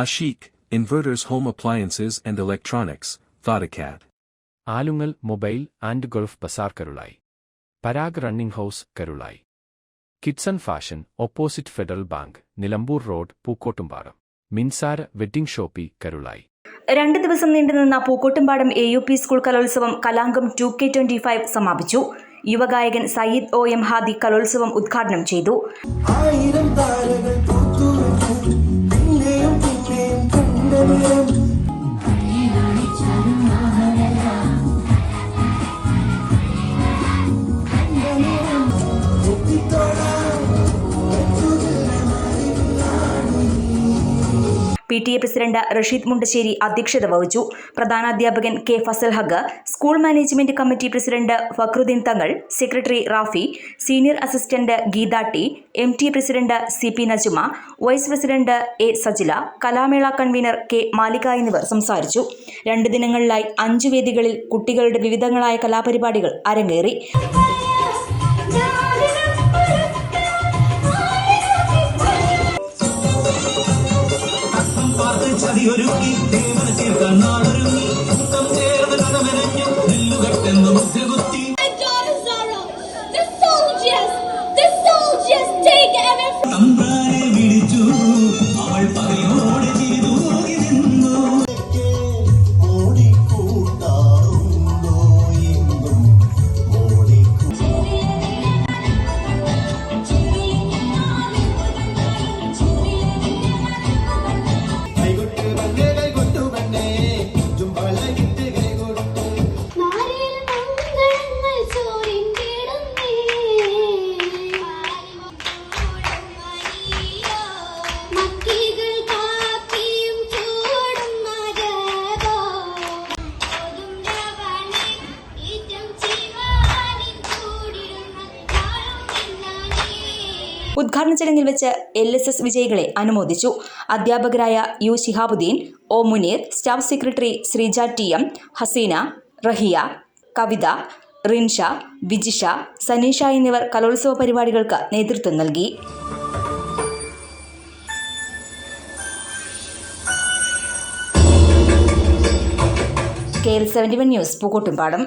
Ashik, inverters home appliances and electronics Thodacat. Alungal mobile and gulf bazaar Karulayi Parag running house Karulayi. Kidson fashion opposite federal bank Nilambur road Pookkottumpadam. Minsara wedding shoppe Karulayi. രണ്ട് ദിവസം നീണ്ടുനിന്ന Pookkottumpadam A U P school കലോത്സവം കലാംഗം two K twenty five സമാപിച്ചു. യുവഗായകൻ Sayyid O M Hadi കലോത്സവം ഉദ്ഘാടനം ചെയ്തു. P T A president Rasheed Mundassery അധ്യക്ഷത വഹിച്ചു. പ്രധാനാധ്യാപകൻ K Fazal Haq school management committee president Fakhruddin Thangal secretary Rafi senior assistant Geetha T M T president C P Najuma vice president A Sajila കലാമേള convener K Malika എന്നിവർ സംസാരിച്ചു. രണ്ട് ദിനങ്ങളിലായി അഞ്ചു വേദികളിൽ കുട്ടികളുടെ വിവിധങ്ങളായ കലാപരിപാടികൾ അരങ്ങേറി. ചതിയൊരുക്കി ദേവന തീർക്കാൻ നാടൊരുങ്ങി ഉദ്ഘാടന ചടങ്ങിൽ വെച്ച് എൽ എസ് എസ് വിജയികളെ അനുമോദിച്ചു. അധ്യാപകരായ U Shihabuddin O Muneer staff secretary Sreeja T M Haseena Rahiya Kavitha Rinsha Vijisha Saneesha എന്നിവർ കലോത്സവ പരിപാടികൾക്ക് നേതൃത്വം നൽകി. K L seventy one news Pookkottumpadam.